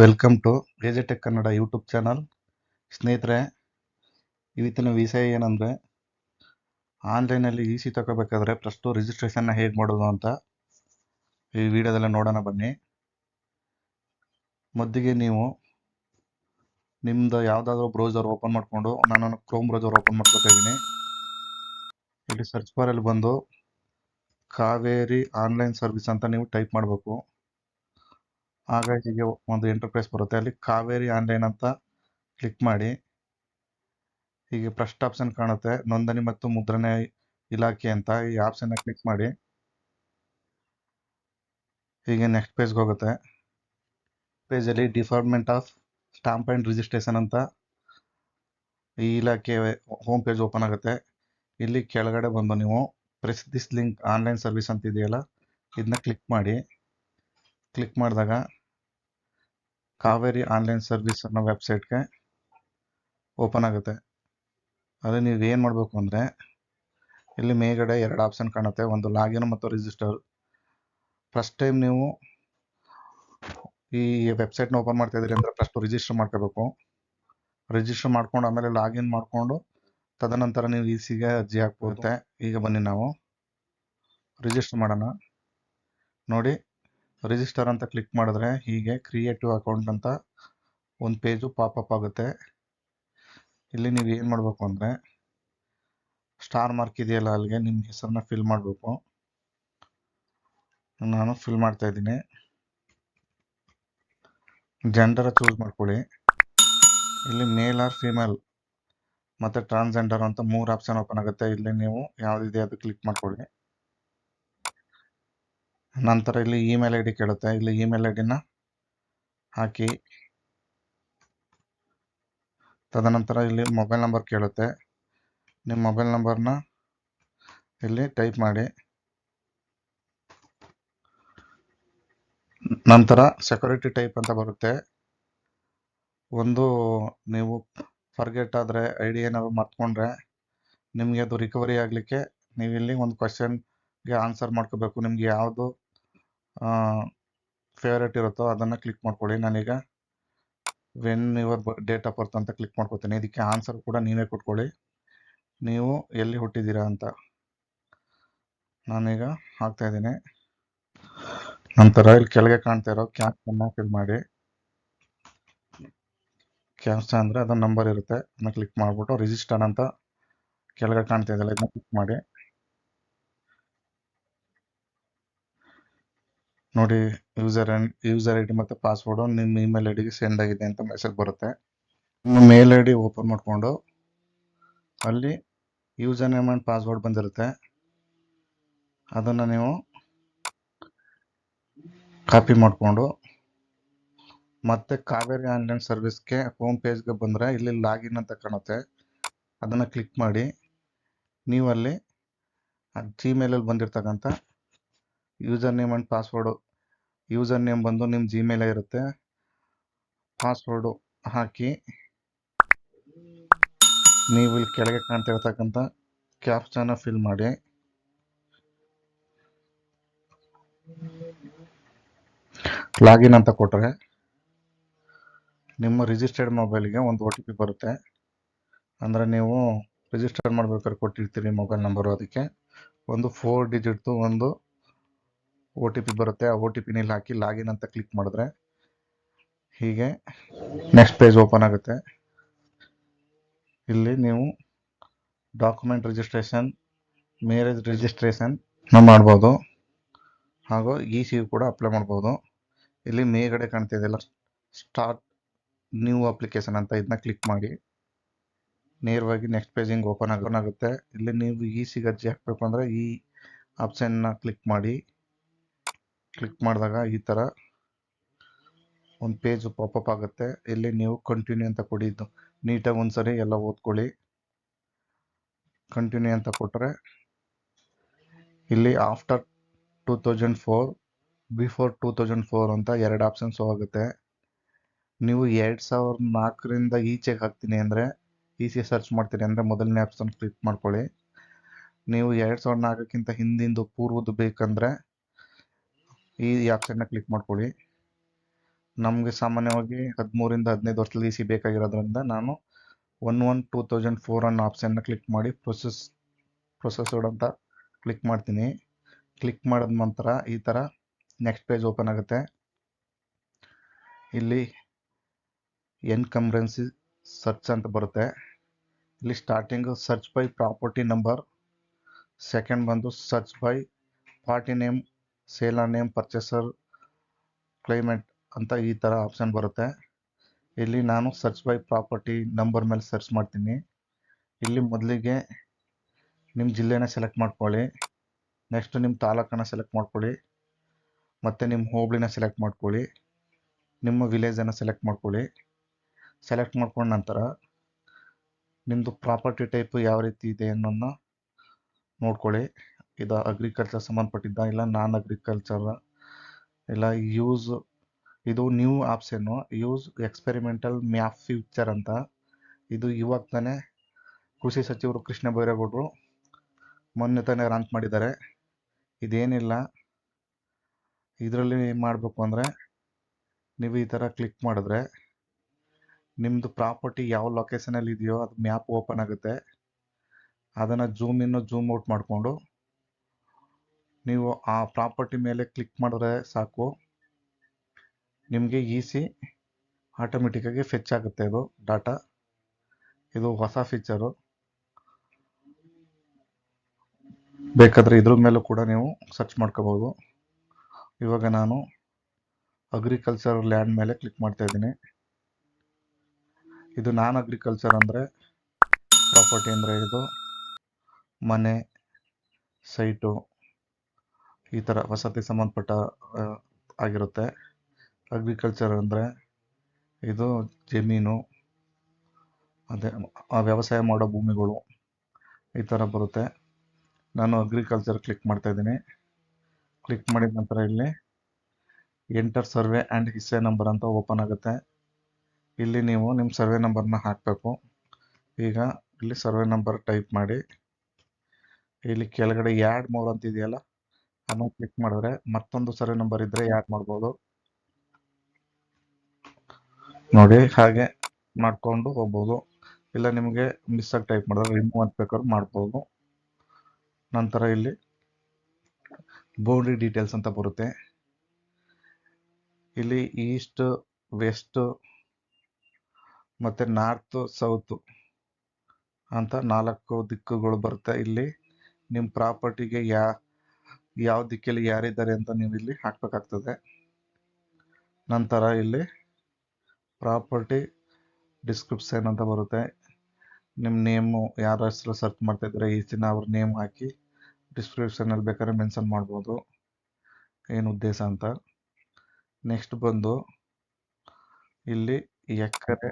Welcome to tech Kannada YouTube channel ಸ್ನೇಹಿತರೆ, ಇವತ್ತಿನ ವಿಷಯ ಏನಂದರೆ ಆನ್ಲೈನಲ್ಲಿ ಇ ಸಿ ತಗೋಬೇಕಾದ್ರೆ ಫಸ್ಟು ರಿಜಿಸ್ಟ್ರೇಷನ್ನ ಹೇಗೆ ಮಾಡೋದು ಅಂತ ಈ ವಿಡಿಯೋದಲ್ಲೇ ನೋಡೋಣ ಬನ್ನಿ. ಮೊದಲಿಗೆ ನೀವು ನಿಮ್ಮದು ಯಾವುದಾದ್ರೂ ಬ್ರೌಸರ್ ಓಪನ್ ಮಾಡಿಕೊಂಡು, ನಾನು ಕ್ರೋಮ್ ಬ್ರೌಸರ್ ಓಪನ್ ಮಾಡ್ಕೊತಾ ಇದ್ದೀನಿ. ಇಲ್ಲಿ ಸರ್ಚ್ ಬಾರಲ್ಲಿ ಬಂದು, ಕಾವೇರಿ ಆನ್ಲೈನ್ ಸರ್ವಿಸ್ ಅಂತ ನೀವು ಟೈಪ್ ಮಾಡಬೇಕು. ಆಗ ಹೀಗೆ ಒಂದು ಎಂಟರ್ಪ್ರೈಸ್ ಬರುತ್ತೆ. ಅಲ್ಲಿ ಕಾವೇರಿ ಆನ್ಲೈನ್ ಅಂತ ಕ್ಲಿಕ್ ಮಾಡಿ. ಹೀಗೆ ಫಸ್ಟ್ ಆಪ್ಷನ್ ಕಾಣುತ್ತೆ. ನೋಂದಣಿ ಮತ್ತು ಮುದ್ರಣೆ ಇಲಾಖೆ ಅಂತ ಈ ಆಪ್ಷನ್ನ ಕ್ಲಿಕ್ ಮಾಡಿ. ಹೀಗೆ ನೆಕ್ಸ್ಟ್ ಪೇಜ್ಗೆ ಹೋಗುತ್ತೆ. ಪೇಜಲ್ಲಿ department of stamp and registration ಅಂತ ಈ ಇಲಾಖೆ ಹೋಮ್ ಪೇಜ್ ಓಪನ್ ಆಗುತ್ತೆ. ಇಲ್ಲಿ ಕೆಳಗಡೆ ಬಂದು ನೀವು press this link online service ಅಂತ ಇದೆಯಲ್ಲ ಇದನ್ನ ಕ್ಲಿಕ್ ಮಾಡಿ. ಕ್ಲಿಕ್ ಮಾಡಿದಾಗ ಕಾವೇರಿ ಆನ್ಲೈನ್ ಸರ್ವಿಸ್ ಅನ್ನೋ ವೆಬ್ಸೈಟ್ಗೆ ಓಪನ್ ಆಗುತ್ತೆ. ಅದು ನೀವು ಏನು ಮಾಡಬೇಕು ಅಂದರೆ, ಇಲ್ಲಿ ಮೇಲ್ಗಡೆ ಎರಡು ಆಪ್ಷನ್ ಕಾಣುತ್ತೆ. ಒಂದು ಲಾಗಿನ್ ಮತ್ತು ರಿಜಿಸ್ಟರ್ ಫಸ್ಟ್ ಟೈಮ್ ನೀವು ಈ ವೆಬ್ಸೈಟ್ನ ಓಪನ್ ಮಾಡ್ತಾ ಇದ್ದೀರಿ ಅಂದರೆ ಫಸ್ಟು ರಿಜಿಸ್ಟರ್ ಮಾಡ್ಕೋಬೇಕು. ರಿಜಿಸ್ಟರ್ ಮಾಡ್ಕೊಂಡು ಆಮೇಲೆ ಲಾಗಿನ್ ಮಾಡಿಕೊಂಡು, ತದನಂತರ ನೀವು ಈ ಸಿಗೆ ಅರ್ಜಿ ಹಾಕ್ಬೋದೆ ಈಗ ಬನ್ನಿ ನಾವು. ರಿಜಿಸ್ಟರ್ ಮಾಡೋಣ. ನೋಡಿ ರಿಜಿಸ್ಟರ್ ಅಂತ ಕ್ಲಿಕ್ ಮಾಡಿದ್ರೆ ಹೀಗೆ ಕ್ರಿಯೇಟಿವ್ ಅಕೌಂಟ್ ಅಂತ ಒಂದು ಪೇಜು ಪಾಪಪ್ ಆಗುತ್ತೆ. ಇಲ್ಲಿ ನೀವು ಏನು ಮಾಡಬೇಕು ಅಂದರೆ ಸ್ಟಾರ್ ಮಾರ್ಕ್ ಇದೆಯಲ್ಲ ಅಲ್ಲಿಗೆ ನಿಮ್ಮ ಹೆಸರನ್ನ ಫಿಲ್ ಮಾಡಬೇಕು. ನಾನು ಫಿಲ್ ಮಾಡ್ತಾ ಇದ್ದೀನಿ. ಜೆಂಡರ್ ಚೂಸ್ ಮಾಡ್ಕೊಳ್ಳಿ. ಇಲ್ಲಿ ಮೇಲ್ ಆರ್ ಫಿಮೇಲ್ ಮತ್ತು ಟ್ರಾನ್ಸ್ಜೆಂಡರ್ ಅಂತ ಮೂರು ಆಪ್ಷನ್ ಓಪನ್ ಆಗುತ್ತೆ. ಇಲ್ಲಿ ನೀವು ಯಾವುದಿದೆ ಅದು ಕ್ಲಿಕ್ ಮಾಡ್ಕೊಳ್ಳಿ. ನಂತರ ಇಲ್ಲಿ ಇಮೇಲ್ ಐ ಡಿ ಕೇಳುತ್ತೆ. ಇಲ್ಲಿ ಇಮೇಲ್ ಐ ಡಿನ ಹಾಕಿ. ತದನಂತರ ಇಲ್ಲಿ ಮೊಬೈಲ್ ನಂಬರ್ ಕೇಳುತ್ತೆ. ನಿಮ್ಮ ಮೊಬೈಲ್ ನಂಬರ್ನ ಇಲ್ಲಿ ಟೈಪ್ ಮಾಡಿ. ನಂತರ ಸೆಕ್ಯೂರಿಟಿ ಟೈಪ್ ಅಂತ ಬರುತ್ತೆ. ಒಂದು ನೀವು ಫರ್ಗೆಟ್ ಆದರೆ ಐ ಡಿ ಏನಾದ್ರು ಮರ್ತ್ಕೊಂಡ್ರೆ ನಿಮಗೆ ಅದು ರಿಕವರಿ ಆಗಲಿಕ್ಕೆ ನೀವು ಇಲ್ಲಿ ಒಂದು ಕ್ವಶನ್ಗೆ ಆನ್ಸರ್ ಮಾಡ್ಕೋಬೇಕು. ನಿಮ್ಗೆ ಯಾವುದು ಫೇವ್ರೇಟ್ ಇರುತ್ತೋ ಅದನ್ನು ಕ್ಲಿಕ್ ಮಾಡ್ಕೊಳ್ಳಿ. ನಾನೀಗ when your date of birth ಅಂತ ಕ್ಲಿಕ್ ಮಾಡ್ಕೊತೀನಿ. ಇದಕ್ಕೆ ಆನ್ಸರ್ ಕೂಡ ನೀವೇ ಕೊಟ್ಕೊಳ್ಳಿ. ನೀವು ಎಲ್ಲಿ ಹುಟ್ಟಿದ್ದೀರಾ ಅಂತ. ನಾನೀಗ ಹಾಕ್ತಾ ಇದ್ದೀನಿ. ನಂತರ ಇಲ್ಲಿ ಕೆಳಗೆ ಕಾಣ್ತಾ ಇರೋ ಕ್ಯಾಪ್ಸನ್ನು ಫಿಲ್ ಮಾಡಿ. ಕ್ಯಾಪ್ಸ ಅಂದರೆ ಅದೊಂದು ನಂಬರ್ ಇರುತ್ತೆ. ಅದನ್ನ ಕ್ಲಿಕ್ ಮಾಡಿಬಿಟ್ಟು ರಿಜಿಸ್ಟರ್ ಅಂತ ಕೆಳಗೆ ಕಾಣ್ತಾ ಇದೆಯಲ್ಲ, ಇದನ್ನ ಕ್ಲಿಕ್ ಮಾಡಿ. ನೋಡಿ ಯೂಸರ್ ಯೂಸರ್ ಐ ಡಿ ಮತ್ತು ಪಾಸ್ವರ್ಡು ನಿಮ್ಮ ಇಮೇಲ್ ಐ ಡಿಗೆ ಸೆಂಡ್ ಆಗಿದೆ ಅಂತ ಮೆಸೇಜ್ ಬರುತ್ತೆ. ನಿಮ್ಮ ಮೇಲ್ ಐ ಡಿ ಓಪನ್ ಮಾಡಿಕೊಂಡು, ಅಲ್ಲಿ ಯೂಸರ್ ನೇಮ್ ಆ್ಯಂಡ್ ಪಾಸ್ವರ್ಡ್ ಬಂದಿರುತ್ತೆ. ಅದನ್ನು ನೀವು ಕಾಪಿ ಮಾಡಿಕೊಂಡು, ಮತ್ತೆ ಕಾವೇರಿ ಆನ್ಲೈನ್ ಸರ್ವಿಸ್ಗೆ ಹೋಮ್ ಪೇಜ್ಗೆ ಬಂದರೆ ಇಲ್ಲಿ ಲಾಗಿನ್ ಅಂತ ಕಾಣುತ್ತೆ. ಅದನ್ನು ಕ್ಲಿಕ್ ಮಾಡಿ ನೀವು ಅಲ್ಲಿ ಜಿಮೇಲಲ್ಲಿ ಬಂದಿರ್ತಕ್ಕಂಥ user name and password user name ಬಂದು ನಿಮ್ಮ ಜಿಮೇಲ್ ಇರುತ್ತೆ. ಪಾಸ್ವರ್ಡು ಹಾಕಿ. ನೀವು ಇಲ್ಲಿ ಕೆಳಗೆ ಕಾಣ್ತಾ ಇರ್ತಕ್ಕಂಥ ಕ್ಯಾಪ್ಚನ್ನ ಫಿಲ್ ಮಾಡಿ. ಲಾಗಿನ್ ಅಂತ ಕೊಟ್ಟರೆ ನಿಮ್ಮ ರಿಜಿಸ್ಟರ್ಡ್ ಮೊಬೈಲ್ಗೆ ಒಂದು ಒ ಟಿ ಪಿ ಬರುತ್ತೆ. ಅಂದರೆ ನೀವು ರಿಜಿಸ್ಟರ್ ಮಾಡ್ಬೇಕಾದ್ರೆ ಕೊಟ್ಟಿರ್ತೀರಿ ಮೊಬೈಲ್ ನಂಬರು ಅದಕ್ಕೆ. ಒಂದು ಫೋರ್ ಡಿಜಿಟ್ದು ಒಂದು ಒ ಟಿ ಪಿ ಬರುತ್ತೆ, ಆ ಒ ಟಿ ಪಿನಲ್ಲಿ ಹಾಕಿ ಲಾಗಿನ್ ಅಂತ ಕ್ಲಿಕ್ ಮಾಡಿದ್ರೆ ಹೀಗೆ ನೆಕ್ಸ್ಟ್ ಪೇಜ್ ಓಪನ್ ಆಗುತ್ತೆ. ಇಲ್ಲಿ ನೀವು ಡಾಕ್ಯುಮೆಂಟ್ ರಿಜಿಸ್ಟ್ರೇಷನ್, ಮ್ಯಾರೇಜ್ ರಿಜಿಸ್ಟ್ರೇಷನ್ ಮಾಡ್ಬೋದು. ಹಾಗೂ ಇ ಸಿ ಕೂಡ ಅಪ್ಲೈ ಮಾಡ್ಬೋದು. ಇಲ್ಲಿ ಮೇಗಡೆ ಕಾಣ್ತಿದೆಯಲ್ಲ ಸ್ಟಾರ್ಟ್ ನ್ಯೂ ಅಪ್ಲಿಕೇಶನ್ ಅಂತ ಇದನ್ನ ಕ್ಲಿಕ್ ಮಾಡಿ. ನೇರವಾಗಿ ನೆಕ್ಸ್ಟ್ ಪೇಜಿಂಗ್ ಓಪನ್ ಆಗುತ್ತೆ. ಇಲ್ಲಿ ನೀವು ಇ ಸಿಗೆ ಅರ್ಜಿ ಹಾಕಬೇಕು ಅಂದರೆ ಈ ಆಪ್ಷನ್ನ ಕ್ಲಿಕ್ ಮಾಡಿ. ಕ್ಲಿಕ್ ಮಾಡಿದಾಗ ಈ ಥರ ಒಂದು ಪೇಜ್ ಪಾಪಪ್ ಆಗುತ್ತೆ. ಇಲ್ಲಿ ನೀವು ಕಂಟಿನ್ಯೂ ಅಂತ ಕೊಡಿದ್ದು. ನೀಟಾಗಿ ಒಂದ್ಸರಿ ಎಲ್ಲ ಓದ್ಕೊಳ್ಳಿ. ಕಂಟಿನ್ಯೂ ಅಂತ ಕೊಟ್ಟರೆ ಇಲ್ಲಿ after two thousand four before two thousand four ಅಂತ ಎರಡು ಆಪ್ಷನ್ಸು ಆಗುತ್ತೆ. ನೀವು ಎರಡು ಸಾವಿರದ ನಾಲ್ಕರಿಂದ ಈಚೆಗೆ ಹಾಕ್ತೀನಿ ಅಂದರೆ ಈ ಸಿ ಸರ್ಚ್ ಮಾಡ್ತೀನಿ ಅಂದರೆ ಮೊದಲನೇ ಆಪ್ಷನ್ ಕ್ಲಿಕ್ ಮಾಡ್ಕೊಳ್ಳಿ. ನೀವು ಎರಡು ಸಾವಿರದ ನಾಲ್ಕಕ್ಕಿಂತ ಹಿಂದಿಂದು ಪೂರ್ವದ್ದು ಬೇಕಂದರೆ ಈ ಆಪ್ಷನ್ನ ಕ್ಲಿಕ್ ಮಾಡ್ಕೊಳ್ಳಿ. ನಮಗೆ ಸಾಮಾನ್ಯವಾಗಿ ಹದಿಮೂರಿಂದ ಹದಿನೈದು ವರ್ಷದಲ್ಲಿ ಸಿ ಬೇಕಾಗಿರೋದ್ರಿಂದ ನಾನು one one two thousand four ಅನ್ನೋ ಆಪ್ಷನ್ನ ಕ್ಲಿಕ್ ಮಾಡಿ ಪ್ರೊಸೆಸ್ ಪ್ರೊಸೆಸ್ಡ್ ಅಂತ ಕ್ಲಿಕ್ ಮಾಡ್ತೀನಿ. ಕ್ಲಿಕ್ ಮಾಡಿದ ನಂತರ ಈ ಥರ ನೆಕ್ಸ್ಟ್ ಪೇಜ್ ಓಪನ್ ಆಗುತ್ತೆ. ಇಲ್ಲಿ ಎನ್ಕಂಬ್ರೆನ್ಸಿ ಸರ್ಚ್ ಅಂತ ಬರುತ್ತೆ. ಇಲ್ಲಿ starting search by property number second ಬಂದು search by party name seller name purchaser climate ಅಂತ ಈ ಥರ ಆಪ್ಷನ್ ಬರುತ್ತೆ. ಇಲ್ಲಿ ನಾನು ಸರ್ಚ್ ಬೈ ಪ್ರಾಪರ್ಟಿ ನಂಬರ್ ಮೇಲೆ ಸರ್ಚ್ ಮಾಡ್ತೀನಿ. ಇಲ್ಲಿ ಮೊದಲಿಗೆ ನಿಮ್ಮ ಜಿಲ್ಲೆನ ಸೆಲೆಕ್ಟ್ ಮಾಡ್ಕೊಳ್ಳಿ. ನೆಕ್ಸ್ಟ್ ನಿಮ್ಮ ತಾಲೂಕನ್ನು ಸೆಲೆಕ್ಟ್ ಮಾಡ್ಕೊಳ್ಳಿ. ಮತ್ತು ನಿಮ್ಮ ಹೋಬಳಿನ ಸೆಲೆಕ್ಟ್ ಮಾಡ್ಕೊಳ್ಳಿ. ನಿಮ್ಮ ವಿಲೇಜನ್ನು ಸೆಲೆಕ್ಟ್ ಮಾಡ್ಕೊಳ್ಳಿ. ಸೆಲೆಕ್ಟ್ ಮಾಡ್ಕೊಂಡ ನಂತರ ನಿಮ್ಮದು ಪ್ರಾಪರ್ಟಿ ಟೈಪ್ ಯಾವ ರೀತಿ ಇದೆ ಅನ್ನೋದನ್ನ ನೋಡ್ಕೊಳ್ಳಿ. ಇದು ಅಗ್ರಿಕಲ್ಚರ್ ಸಂಬಂಧಪಟ್ಟಿದ್ದ ಇಲ್ಲ ನಾನ್ ಅಗ್ರಿಕಲ್ಚರ್ ಇಲ್ಲ ಯೂಸ್ ಇದು ನ್ಯೂ ಆಪ್ಷನ್ನು ಯೂಸ್ ಎಕ್ಸ್ಪೆರಿಮೆಂಟಲ್ ಮ್ಯಾಪ್ ಫ್ಯೂಚರ್ ಅಂತ. ಇದು ಇವಾಗ ತಾನೇ ಕೃಷಿ ಸಚಿವರು ಕೃಷ್ಣ ಬೈರೇಗೌಡರು ಮೊನ್ನೆ ತಾನೇ ಲಾಂಚ್ ಮಾಡಿದ್ದಾರೆ. ಇದೇನಿಲ್ಲ. ಇದರಲ್ಲಿ ಏನು ಮಾಡಬೇಕು ಅಂದರೆ ನೀವು ಈ ಥರ ಕ್ಲಿಕ್ ಮಾಡಿದ್ರೆ ನಿಮ್ಮದು ಪ್ರಾಪರ್ಟಿ ಯಾವ ಲೊಕೇಶನಲ್ಲಿ ಇದೆಯೋ ಅದು ಮ್ಯಾಪ್ ಓಪನ್ ಆಗುತ್ತೆ. ಅದನ್ನು ಜೂಮ್ ಇನ್ನು ಜೂಮ್ ಔಟ್ ಮಾಡಿಕೊಂಡು ನೀವು ಆ ಪ್ರಾಪರ್ಟಿ ಮೇಲೆ ಕ್ಲಿಕ್ ಮಾಡಿದ್ರೆ ಸಾಕು. ನಿಮಗೆ ಈಸಿ ಆಟೋಮೆಟಿಕ್ಕಾಗಿ ಫೆಚ್ ಆಗುತ್ತೆ ಇದು ಡಾಟಾ. ಇದು ಹೊಸ ಫೀಚರು ಬೇಕಾದರೆ ಇದ್ರ ಮೇಲೂ ಕೂಡ ನೀವು ಸರ್ಚ್ ಮಾಡ್ಕೋಬೋದು ಇವಾಗ ನಾನು ಅಗ್ರಿಕಲ್ಚರ್ ಲ್ಯಾಂಡ್ ಮೇಲೆ ಕ್ಲಿಕ್ ಮಾಡ್ತಾ ಇದ್ದೀನಿ. ಇದು ನಾನ್ ಅಗ್ರಿಕಲ್ಚರ್ ಅಂದರೆ ಪ್ರಾಪರ್ಟಿ ಅಂದರೆ ಇದು ಮನೆ ಸೈಟು ಈ ಥರ ವಸತಿ ಸಂಬಂಧಪಟ್ಟ ಆಗಿರುತ್ತೆ. ಅಗ್ರಿಕಲ್ಚರ್ ಅಂದರೆ ಇದು ಜಮೀನು, ಅದೇ ವ್ಯವಸಾಯ ಮಾಡೋ ಭೂಮಿಗಳು ಈ ಥರ ಬರುತ್ತೆ. ನಾನು ಅಗ್ರಿಕಲ್ಚರ್ ಕ್ಲಿಕ್ ಮಾಡ್ತಾ ಇದ್ದೀನಿ. ಕ್ಲಿಕ್ ಮಾಡಿದ ನಂತರ ಇಲ್ಲಿ ಎಂಟರ್ ಸರ್ವೆ ಆ್ಯಂಡ್ ಹಿಸ್ಸೆ ನಂಬರ್ ಅಂತ ಓಪನ್ ಆಗುತ್ತೆ. ಇಲ್ಲಿ ನೀವು ನಿಮ್ಮ ಸರ್ವೆ ನಂಬರ್ನ ಹಾಕಬೇಕು. ಈಗ ಇಲ್ಲಿ ಸರ್ವೆ ನಂಬರ್ ಟೈಪ್ ಮಾಡಿ. ಇಲ್ಲಿ ಕೆಳಗಡೆ ಯಾಡ್ ಮೋರ್ ಅಂತ ಇದೆಯಲ್ಲ ಅದನ್ನು ಕ್ಲಿಕ್ ಮಾಡಿದ್ರೆ ಮತ್ತೊಂದು ಸರ್ವೆ ನಂಬರ್ ಇದ್ರೆ ಯಾಕೆ ಮಾಡ್ಬೋದು? ನೋಡಿ, ಹಾಗೆ ಮಾಡ್ಕೊಂಡು ಹೋಗ್ಬೋದು. ಇಲ್ಲ ನಿಮಗೆ ಮಿಸ್ ಆಗಿ ಟೈಪ್ ಮಾಡಿದ್ರೆ ರಿಮೂವ್ ಅಂತ ಬೇಕಾದ್ರೂ ಮಾಡ್ಬೋದು. ನಂತರ ಇಲ್ಲಿ ಬೌಂಡ್ರಿ ಡೀಟೇಲ್ಸ್ ಅಂತ ಬರುತ್ತೆ. ಇಲ್ಲಿ ಈಸ್ಟ್ ವೆಸ್ಟ್ ಮತ್ತು ನಾರ್ತ್ ಸೌತ್ ಅಂತ ನಾಲ್ಕು ದಿಕ್ಕುಗಳು ಬರುತ್ತೆ. ಇಲ್ಲಿ ನಿಮ್ಮ ಪ್ರಾಪರ್ಟಿಗೆ ಯಾ ಯಾವ ದಿಕ್ಕಲ್ಲಿ ಯಾರಿದ್ದಾರೆ ಅಂತ ನೀವು ಇಲ್ಲಿ ಹಾಕಬೇಕಾಗ್ತದೆ. ನಂತರ ಇಲ್ಲಿ ಪ್ರಾಪರ್ಟಿ ಡಿಸ್ಕ್ರಿಪ್ಷನ್ ಅಂತ ಬರುತ್ತೆ. ನಿಮ್ಮ ನೇಮು ಯಾರ ಹೆಸರು ಸರ್ಚ್ ಮಾಡ್ತಾ ಇದ್ದಾರೆ, ಈ ದಿನ ಅವ್ರ ನೇಮ್ ಹಾಕಿ ಡಿಸ್ಕ್ರಿಪ್ಷನಲ್ಲಿ ಬೇಕಾದ್ರೆ ಮೆನ್ಷನ್ ಮಾಡ್ಬೋದು. ಏನು ಉದ್ದೇಶ ಅಂತ. ನೆಕ್ಸ್ಟ್ ಬಂದು ಇಲ್ಲಿ ಎಕರೆ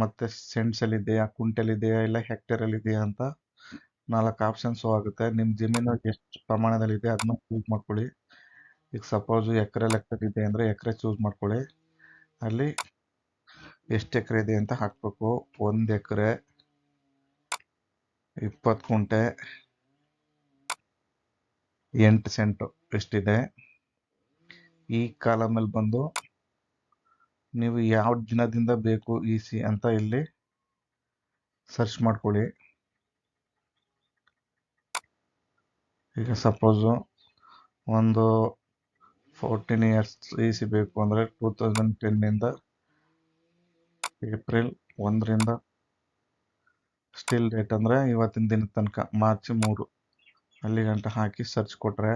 ಮತ್ತು ಸೆಂಟ್ಸಲ್ಲಿದೆಯಾ, ಕುಂಟೆಲಿದೆಯಾ, ಇಲ್ಲ ಹೆಕ್ಟೇರಲ್ಲಿದೆಯಾ ಅಂತ ನಾಲ್ಕು ಶೋ ಆಗುತ್ತೆ. ನಿಮ್ಮ ಜಮೀನು ಎಷ್ಟು ಪ್ರಮಾಣದಲ್ಲಿ ಇದೆ ಅದನ್ನ ಚೂಸ್ ಮಾಡ್ಕೊಳ್ಳಿ. ಈಗ ಸಪೋಸ್ ಎಕರೆ ಲೆಕ್ಕದಿದೆ ಅಂದರೆ ಎಕರೆ ಚೂಸ್ ಮಾಡ್ಕೊಳ್ಳಿ. ಅಲ್ಲಿ ಎಷ್ಟು ಎಕರೆ ಇದೆ ಅಂತ ಹಾಕಬೇಕು. ಒಂದು ಎಕರೆ, ಇಪ್ಪತ್ತು ಕುಂಟೆ, ಎಂಟು ಸೆಂಟು ಎಷ್ಟಿದೆ. ಈ ಕಾಲಮಲ್ಲಿ ಬಂದು ನೀವು ಯಾವ ದಿನದಿಂದ ಬೇಕು ಈ ಸಿ ಅಂತ ಇಲ್ಲಿ ಸರ್ಚ್ ಮಾಡ್ಕೊಳ್ಳಿ. ಈಗ ಸಪೋಸು ಒಂದು ಫೋರ್ಟೀನ್ ಇಯರ್ಸ್ ಇ ಸಿ ಬೇಕು ಅಂದರೆ ಟೂ ತೌಸಂಡ್ ಟೆನ್ನಿಂದ ಏಪ್ರಿಲ್ ಒಂದರಿಂದ ಸ್ಟಿಲ್ ಡೇಟ್ ಅಂದರೆ ಇವತ್ತಿನ ದಿನದ ತನಕ ಮಾರ್ಚ್ ಮೂರು. ಅಲ್ಲಿ ಗಂಟ ಹಾಕಿ ಸರ್ಚ್ ಕೊಟ್ಟರೆ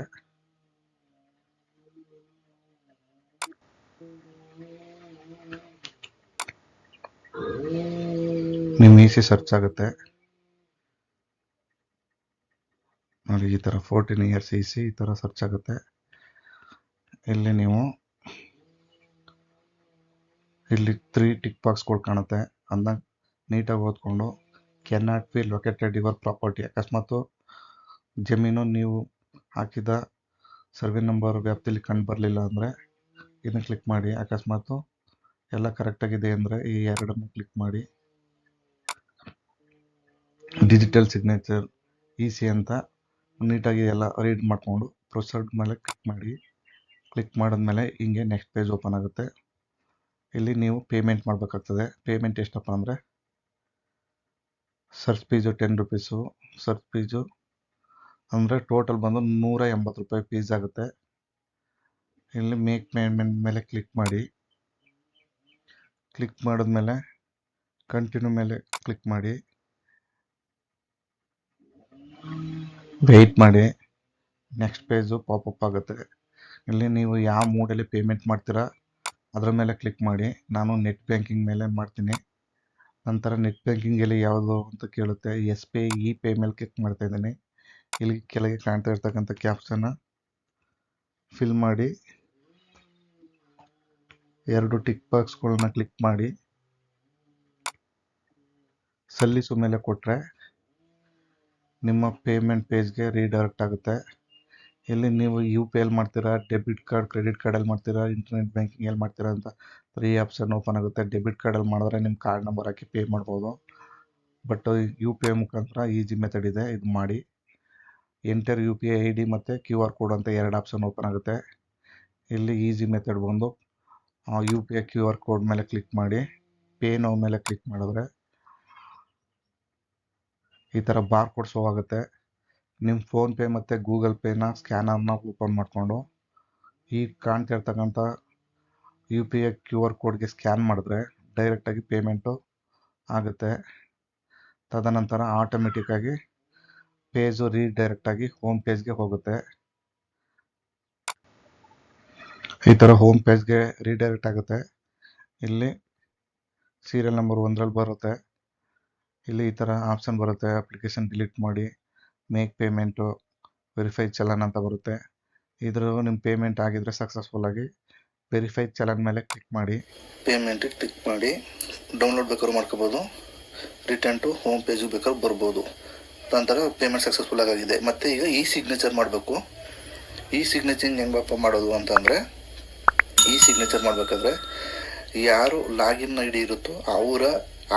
ನಿಮ್ಮ ಇ ಸಿ ಸರ್ಚ್ ಆಗುತ್ತೆ. ಈ ಥರ ಫೋರ್ಟೀನ್ ಇಯರ್ಸ್ ಇ ಸಿ ಈ ಥರ ಸರ್ಚ್ ಆಗುತ್ತೆ. ಇಲ್ಲಿ ನೀವು ಇಲ್ಲಿ ತ್ರೀ ಟಿಕ್ ಬಾಕ್ಸ್ಗಳು ಕಾಣುತ್ತೆ. ಅದನ್ನ ನೀಟಾಗಿ ಓದ್ಕೊಂಡು can not be located your property ಅಕಸ್ಮಾತು ಜಮೀನು ನೀವು ಹಾಕಿದ ಸರ್ವೆ ನಂಬರ್ ವ್ಯಾಪ್ತಿಯಲ್ಲಿ ಕಂಡು ಬರಲಿಲ್ಲ ಅಂದರೆ ಇದನ್ನು ಕ್ಲಿಕ್ ಮಾಡಿ. ಅಕಸ್ಮಾತು ಎಲ್ಲ ಕರೆಕ್ಟಾಗಿದೆ ಅಂದರೆ ಈ ಎರಡನ್ನು ಕ್ಲಿಕ್ ಮಾಡಿ. ಡಿಜಿಟಲ್ ಸಿಗ್ನೇಚರ್ ಇ ಸಿ ಅಂತ ನೀಟಾಗಿ ಎಲ್ಲ ರೀಡ್ ಮಾಡಿಕೊಂಡು ಪ್ರೊಸೆಡ್ ಮೇಲೆ ಕ್ಲಿಕ್ ಮಾಡಿ ಕ್ಲಿಕ್ ಮಾಡಿದ್ಮೇಲೆ ಹಿಂಗೆ ನೆಕ್ಸ್ಟ್ ಪೇಜ್ ಓಪನ್ ಆಗುತ್ತೆ. ಇಲ್ಲಿ ನೀವು ಪೇಮೆಂಟ್ ಮಾಡಬೇಕಾಗ್ತದೆ. ಪೇಮೆಂಟ್ ಎಷ್ಟಪ್ಪ ಅಂದರೆ search fees ten rupees search fees ಅಂದರೆ ಟೋಟಲ್ ಬಂದು ನೂರ ಎಂಬತ್ತು ರೂಪಾಯಿ ಫೀಸ್ ಆಗುತ್ತೆ. ಇಲ್ಲಿ ಮೇಕ್ ಪೇಮೆಂಟ್ ಮೇಲೆ ಕ್ಲಿಕ್ ಮಾಡಿ ಕ್ಲಿಕ್ ಮಾಡಿದ್ಮೇಲೆ ಕಂಟಿನ್ಯೂ ಮೇಲೆ ಕ್ಲಿಕ್ ಮಾಡಿ. ವೆಯ್ಟ್ ಮಾಡಿ ನೆಕ್ಸ್ಟ್ ಪೇಜು ಪಾಪಪ್ ಆಗುತ್ತೆ. ಇಲ್ಲಿ ನೀವು ಯಾವ ಮೂಡಲ್ಲಿ ಪೇಮೆಂಟ್ ಮಾಡ್ತೀರಾ, ಅದರ ಮೇಲೆ ಕ್ಲಿಕ್ ಮಾಡಿ. ನಾನು ನೆಟ್ ಬ್ಯಾಂಕಿಂಗ್ ಮೇಲೆ ಮಾಡ್ತೀನಿ. ನಂತರ ನೆಟ್ ಬ್ಯಾಂಕಿಂಗಲ್ಲಿ ಯಾವುದು ಅಂತ ಕೇಳುತ್ತೆ. ಎಸ್ ಪಿ ಇ ಪೇ ಮೇಲೆ ಕ್ಲಿಕ್ ಮಾಡ್ತಾ ಇದ್ದೀನಿ. ಇಲ್ಲಿ ಕೆಳಗೆ ಕಾಣ್ತಾ ಇರ್ತಕ್ಕಂಥ ಕ್ಯಾಪ್ಸನ್ನ ಫಿಲ್ ಮಾಡಿ. ಎರಡು ಟಿಕ್ ಬಾಕ್ಸ್ಗಳನ್ನ ಕ್ಲಿಕ್ ಮಾಡಿ. ಸಲ್ಲಿಸು ಮೇಲೆ ಕೊಟ್ಟರೆ ನಿಮ್ಮ ಪೇಮೆಂಟ್ ಪೇಜ್ಗೆ ರೀಡೈರೆಕ್ಟ್ ಆಗುತ್ತೆ. ಇಲ್ಲಿ ನೀವು ಯು ಪಿ ಎಲ್ ಮಾಡ್ತೀರಾ ಡೆಬಿಟ್ ಕಾರ್ಡ್ ಕ್ರೆಡಿಟ್ ಕಾರ್ಡಲ್ಲಿ ಮಾಡ್ತೀರಾ ಇಂಟರ್ನೆಟ್ ಬ್ಯಾಂಕಿಂಗ್ ಎಲ್ಲಿ ಮಾಡ್ತೀರಾ ಅಂತ ತ್ರೀ ಆಪ್ಷನ್ ಓಪನ್ ಆಗುತ್ತೆ. ಡೆಬಿಟ್ ಕಾರ್ಡಲ್ಲಿ ಮಾಡಿದ್ರೆ ನಿಮ್ಮ ಕಾರ್ಡ್ ನಂಬರ್ ಹಾಕಿ ಪೇ ಮಾಡ್ಬೋದು. ಬಟ್ ಯು ಪಿ ಐ ಮುಖಾಂತರ ಈಸಿ ಮೆಥಡ್ ಇದೆ, ಇದು ಮಾಡಿ. Enter U P I I D ಮತ್ತು ಕ್ಯೂ ಆರ್ ಕೋಡ್ ಅಂತ ಎರಡು ಆಪ್ಷನ್ ಓಪನ್ ಆಗುತ್ತೆ. ಇಲ್ಲಿ ಈಸಿ ಮೆಥಡ್ ಬಂದು U P I Q R code ಮೇಲೆ ಕ್ಲಿಕ್ ಮಾಡಿ ಪೇ ನೋ ಮೇಲೆ ಕ್ಲಿಕ್ ಮಾಡಿದ್ರೆ ಈ ಥರ ಬಾರ್ ಕೋಡ್ ಶೋ ಆಗುತ್ತೆ. ನಿಮ್ಮ ಫೋನ್ಪೇ ಮತ್ತು ಗೂಗಲ್ ಪೇನ ಸ್ಕ್ಯಾನರ್ನ ಓಪನ್ ಮಾಡಿಕೊಂಡು, ಈ ಕಾಣ್ತಾ ಇರ್ತಕ್ಕಂಥ U P I Q R ಕೋಡ್ಗೆ ಸ್ಕ್ಯಾನ್ ಮಾಡಿದ್ರೆ ಡೈರೆಕ್ಟಾಗಿ ಪೇಮೆಂಟು ಆಗುತ್ತೆ. ತದನಂತರ ಆಟೋಮೆಟಿಕ್ಕಾಗಿ ಪೇಜು ರೀಡೈರೆಕ್ಟಾಗಿ ಹೋಮ್ ಪೇಜ್ಗೆ ಹೋಗುತ್ತೆ. ಈ ಥರ ಹೋಮ್ ಪೇಜ್ಗೆ ರೀಡೈರೆಕ್ಟ್ ಆಗುತ್ತೆ. ಇಲ್ಲಿ ಸೀರಿಯಲ್ ನಂಬರ್ ಒಂದರಲ್ಲಿ ಬರುತ್ತೆ. ಇಲ್ಲಿ ಈ ಥರ ಆಪ್ಷನ್ ಬರುತ್ತೆ. ಅಪ್ಲಿಕೇಶನ್ ಡಿಲೀಟ್ ಮಾಡಿ ಮೇಕ್ ಪೇಮೆಂಟು ವೆರಿಫೈ ಚಲನ್ ಅಂತ ಬರುತ್ತೆ. ಇದ್ರ ನಿಮ್ಮ ಪೇಮೆಂಟ್ ಆಗಿದ್ರೆ ಸಕ್ಸಸ್ಫುಲ್ಲಾಗಿ ವೆರಿಫೈ ಚಲನ್ ಮೇಲೆ ಕ್ಲಿಕ್ ಮಾಡಿ. ಪೇಮೆಂಟಿಗೆ ಕ್ಲಿಕ್ ಮಾಡಿ ಡೌನ್ಲೋಡ್ ಬೇಕಾದ್ರೂ ಮಾಡ್ಕೋಬೋದು. ರಿಟರ್ನ್ ಟು ಹೋಮ್ ಪೇಜಿಗೆ ಬೇಕಾದ್ರೂ ಬರ್ಬೋದು. ನಂತರ ಪೇಮೆಂಟ್ ಸಕ್ಸಸ್ಫುಲ್ ಆಗಿದೆ ಮತ್ತು ಈಗ ಈ ಸಿಗ್ನೇಚರ್ ಮಾಡಬೇಕು. ಈ ಸಿಗ್ನೇಚರ್ ಹೆಂಗಪ್ಪ ಮಾಡೋದು ಅಂತಂದರೆ ಈ ಸಿಗ್ನೇಚರ್ ಮಾಡಬೇಕಾದ್ರೆ ಯಾರು ಲಾಗಿನ್ ಐ ಡಿ ಇರುತ್ತೋ ಅವರ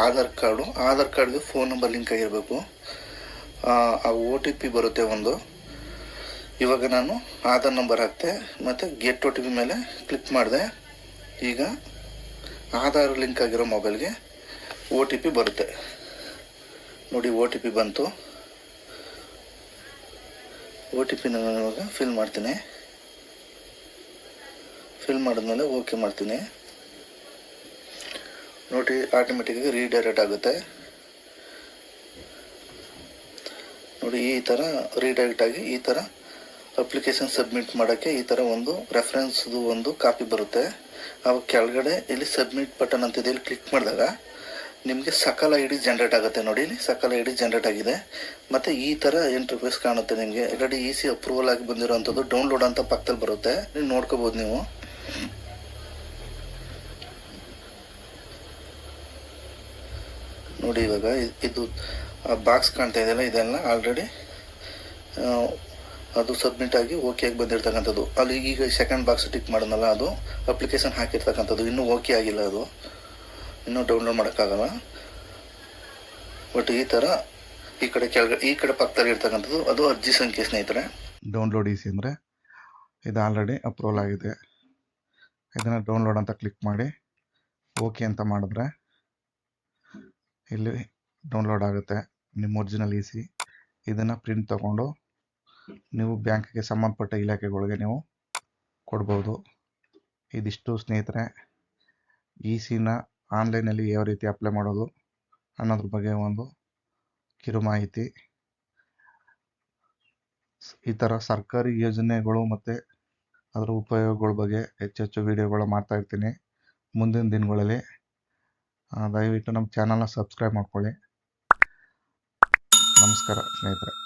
ಆಧಾರ್ ಕಾರ್ಡು, ಆಧಾರ್ ಕಾರ್ಡ್ಗೆ ಫೋನ್ ನಂಬರ್ ಲಿಂಕ್ ಆಗಿರಬೇಕು. ಆ ಒ ಟಿ ಪಿ ಬರುತ್ತೆ ಒಂದು. ಇವಾಗ ನಾನು ಆಧಾರ್ ನಂಬರ್ ಹಾಕ್ತೆ, ಮತ್ತು ಗೆಟ್ ಒ ಟಿ ಪಿ ಮೇಲೆ ಕ್ಲಿಕ್ ಮಾಡಿದೆ. ಈಗ ಆಧಾರ್ ಲಿಂಕ್ ಆಗಿರೋ ಮೊಬೈಲ್ಗೆ ಓ ಟಿ ಪಿ ಬರುತ್ತೆ. ನೋಡಿ ಓ ಟಿ ಪಿ ಬಂತು. ಒ ಟಿ ಪಿನ ನಾನು ಇವಾಗ ಫಿಲ್ ಮಾಡ್ತೀನಿ. ಫಿಲ್ ಮಾಡಿದ್ಮೇಲೆ ಓಕೆ ಮಾಡ್ತೀನಿ. ನೋಡಿ ಆಟೋಮೆಟಿಕ್ಕಾಗಿ ರೀಡೈರೆಕ್ಟ್ ಆಗುತ್ತೆ. ನೋಡಿ, ಈ ಥರ ರೀಡೈರೆಕ್ಟ್ ಆಗಿ ಈ ಥರ ಅಪ್ಲಿಕೇಶನ್ ಸಬ್ಮಿಟ್ ಮಾಡೋಕ್ಕೆ ಈ ಥರ ಒಂದು ರೆಫರೆನ್ಸ್ದು ಒಂದು ಕಾಪಿ ಬರುತ್ತೆ. ಅವಾಗ ಕೆಳಗಡೆ ಇಲ್ಲಿ ಸಬ್ಮಿಟ್ ಬಟನ್ ಅಂತಿದೆ ಇಲ್ಲಿ ಕ್ಲಿಕ್ ಮಾಡಿದಾಗ ನಿಮಗೆ ಸಕಲ ಐ ಡಿ ಜನ್ರೇಟ್ ಆಗುತ್ತೆ ನೋಡಿ, ಇಲ್ಲಿ ಸಕಲ ಐ ಡಿ ಜನ್ರೇಟ್ ಆಗಿದೆ. ಮತ್ತು ಈ ಥರ ಇಂಟರ್ಫೇಸ್ ಕಾಣುತ್ತೆ ನಿಮಗೆ. ಆಲ್ರೆಡಿ ಸಿ ಅಪ್ರೂವಲ್ ಆಗಿ ಬಂದಿರೋವಂಥದ್ದು ಡೌನ್ಲೋಡ್ ಅಂತ ಪಕ್ಕದಲ್ಲಿ ಬರುತ್ತೆ. ನೀವು ನೋಡ್ಕೋಬೋದು ನೀವು. ನೋಡಿ ಇವಾಗ ಇದು ಬಾಕ್ಸ್ ಕಾಣ್ತಾ ಇದೆಯಲ್ಲ ಇದೆಲ್ಲ ಆಲ್ರೆಡಿ ಅದು ಸಬ್ಮಿಟ್ ಆಗಿ ಓಕೆ ಆಗಿ ಬಂದಿರ್ತಕ್ಕಂಥದ್ದು. ಅಲ್ಲಿ ಈಗ ಸೆಕೆಂಡ್ ಬಾಕ್ಸ್ ಟಿಕ್ ಮಾಡೋದಲ್ಲ ಅದು ಅಪ್ಲಿಕೇಶನ್ ಹಾಕಿರ್ತಕ್ಕಂಥದ್ದು. ಇನ್ನೂ ಓಕೆ ಆಗಿಲ್ಲ ಅದು. ಇನ್ನೂ ಡೌನ್ಲೋಡ್ ಮಾಡೋಕ್ಕಾಗಲ್ಲ. ಬಟ್ ಈ ಥರ ಈ ಕಡೆ ಕೆಳಗಡೆ ಈ ಕಡೆ ಪಕ್ಕದಲ್ಲಿ ಇರ್ತಕ್ಕಂಥದ್ದು, ಅದು ಅರ್ಜಿ ಸಂಖ್ಯೆ ಸ್ನೇಹಿತರೆ. ಡೌನ್ಲೋಡ್ ಈಸಿ ಅಂದರೆ ಇದು ಆಲ್ರೆಡಿ ಅಪ್ರೂವಲ್ ಆಗಿದೆ. ಇದನ್ನು ಡೌನ್ಲೋಡ್ ಅಂತ ಕ್ಲಿಕ್ ಮಾಡಿ ಓಕೆ ಅಂತ ಮಾಡಿದ್ರೆ ಇಲ್ಲಿ ಡೌನ್ಲೋಡ್ ಆಗುತ್ತೆ. ನಿಮ್ಮ ಒರಿಜಿನಲ್ ಇ ಸಿ ಇದನ್ನು ಪ್ರಿಂಟ್ ತಗೊಂಡು ನೀವು ಬ್ಯಾಂಕ್ಗೆ ಸಂಬಂಧಪಟ್ಟ ಇಲಾಖೆಗಳಿಗೆ ನೀವು ಕೊಡ್ಬೋದು. ಇದಿಷ್ಟು ಸ್ನೇಹಿತರೆ ಇ ಸಿನ ಆನ್ಲೈನಲ್ಲಿ ಯಾವ ರೀತಿ ಅಪ್ಲೈ ಮಾಡೋದು ಅನ್ನೋದ್ರ ಬಗ್ಗೆ ಒಂದು ಕಿರು ಮಾಹಿತಿ. ಈ ಥರ ಸರ್ಕಾರಿ ಯೋಜನೆಗಳು ಮತ್ತು ಅದರ ಉಪಯೋಗಗಳ ಬಗ್ಗೆ ಹೆಚ್ಚೆಚ್ಚು ಹೆಚ್ಚು ವೀಡಿಯೋಗಳು ಮಾಡ್ತಾಯಿರ್ತೀನಿ ಮುಂದಿನ ದಿನಗಳಲ್ಲಿ ದಯವಿಟ್ಟು ನಮ್ಮ ಚಾನಲ್ನ ಸಬ್ಸ್ಕ್ರೈಬ್ ಮಾಡ್ಕೊಳ್ಳಿ. ನಮಸ್ಕಾರ ಸ್ನೇಹಿತರೆ.